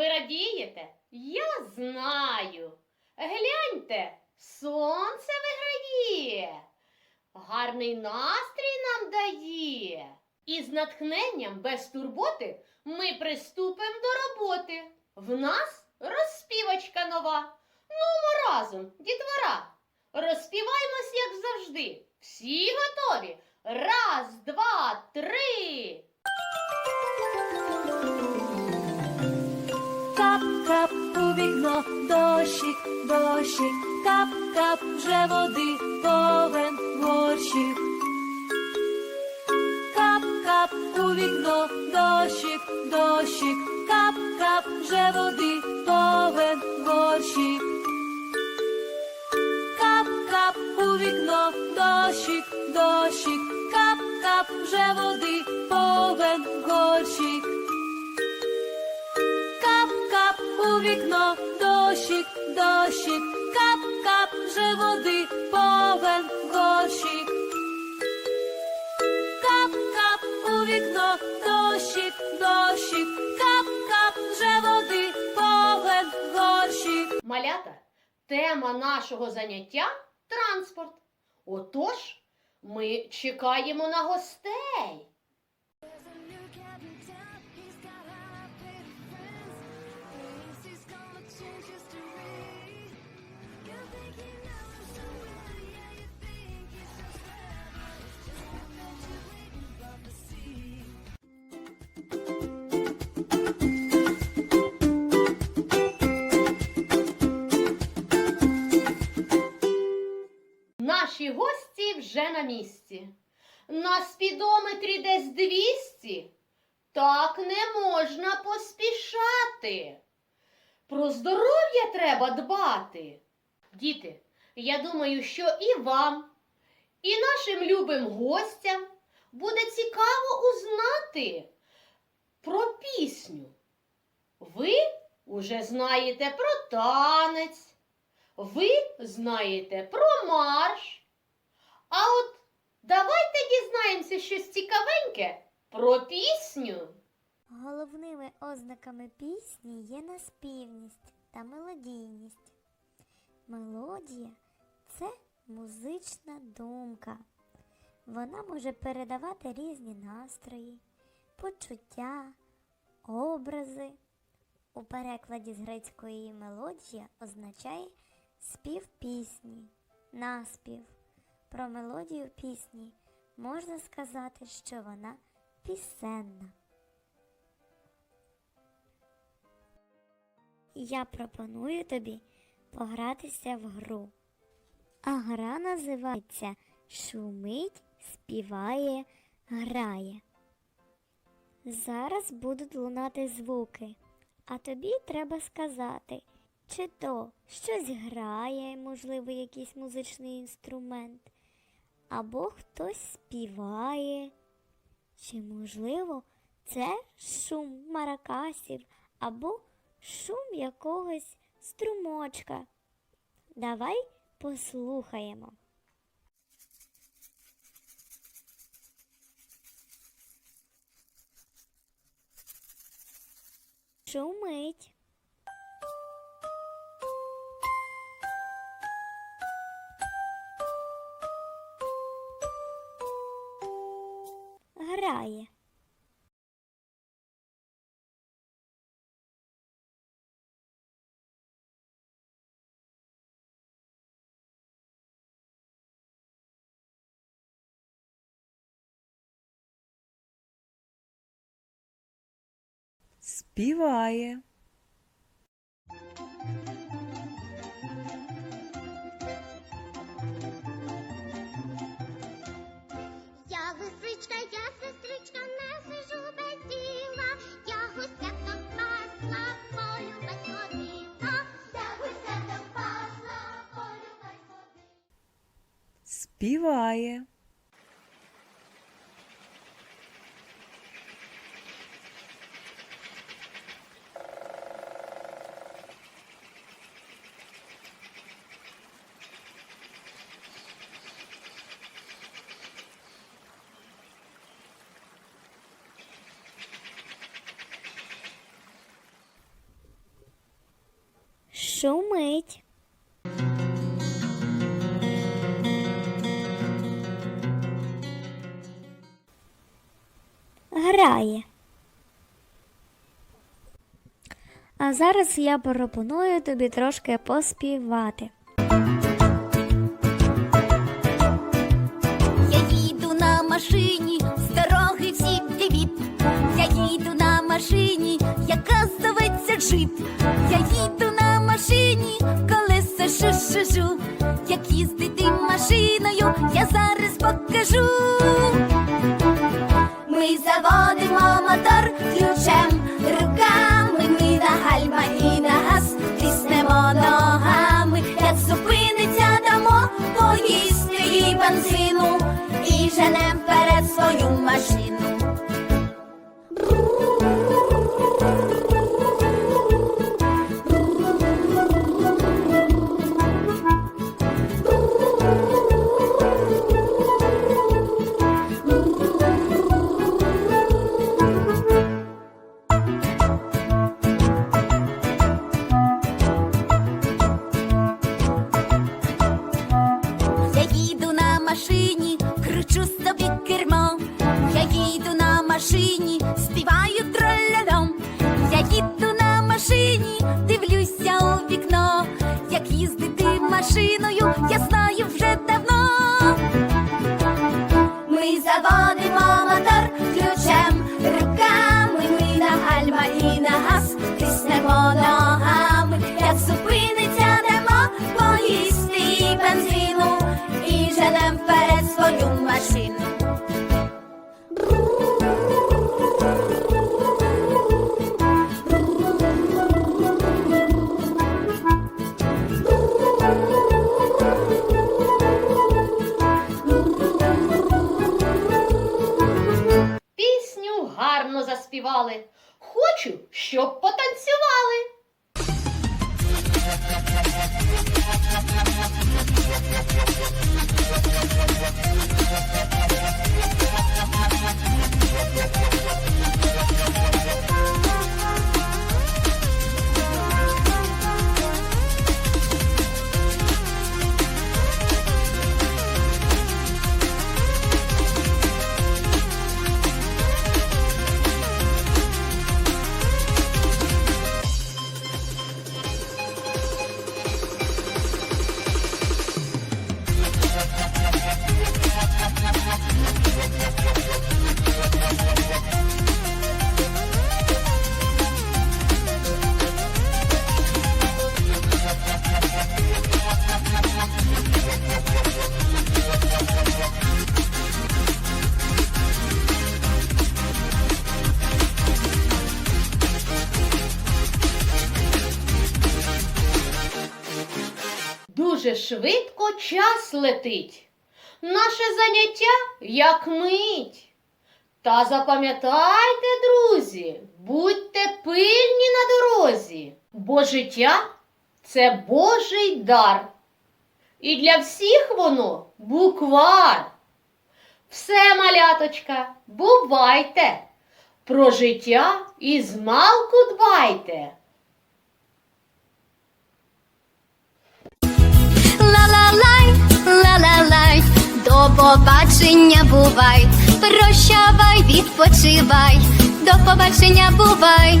Ви радієте? Я знаю. Гляньте, сонце виграє. Гарний настрій нам дає. І з натхненням без турботи ми приступимо до роботи. В нас розспівочка нова. Ну, разом, дітвора. Розспіваємось, як завжди. Всі готові? Раз, два, три. Вікно, дощик, дощик, кап-кап вже води повен горщик. Кап-кап у вікно, дощик, дощик, кап-кап вже води повен горщик. Кап-кап у вікно, дощик, дощик, кап-кап вже води повен горщик. У вікно, дощик, дощик, кап-кап вже води повен горщик. Кап-кап у вікно, дощик, дощик, кап-кап вже води повен горщик. Малята, тема нашого заняття транспорт. Отож, ми чекаємо на гостей. Наші гості вже на місці. На спідометрі десь 200. Так не можна поспішати. Про здоров'я треба дбати. Діти, я думаю, що і вам, і нашим любим гостям буде цікаво узнати про пісню. Ви уже знаєте про танець, ви знаєте про марш. А от давайте дізнаємося щось цікавеньке про пісню. Головними ознаками пісні є наспівність та мелодійність. Мелодія це музична думка. Вона може передавати різні настрої, почуття, образи. У перекладі з грецької мелодія означає спів пісні, наспів. Про мелодію пісні можна сказати, що вона пісенна. Я пропоную тобі погратися в гру. А гра називається Шумить, співає, грає. Зараз будуть лунати звуки, а тобі треба сказати, чи то щось грає, можливо, якийсь музичний інструмент, або хтось співає, чи, можливо, це шум маракасів або шум якогось струмочка. Давай послухаємо. Шумить. Грає. Співає. співає. Шумить. Грає. А зараз я пропоную тобі трошки поспівати. Я їду на машині, з дороги всі віп. Я їду на машині, яка зоветься джип. Я їду на машині, колеса шу-шу-шу. Як їздити машиною, я зараз покажу. Ми заводимо мотор ключем руками, ми на гальма і на газ тиснемо ногами, як зупиниться, дамо поїсти їй бензину і женем вперед свою машину. Машиною, я знаю вже давно. Ми заводимо мотор ключем руками, ми на гальма і на газ тиснемо ногами, як зупиниться немо, поїсти бензину і женем вперед свою машину. Заспівали. Хочу, щоб потанцювали. Дуже швидко час летить. Наше заняття як мить. Та запам'ятайте, друзі, будьте пильні на дорозі, бо життя це Божий дар. І для всіх воно буквар. Все, маляточка, бувайте. Про життя і змалку дбайте. Ла-ла-лай, ла-ла-лай, до побачення бувай, прощавай, відпочивай, до побачення бувай.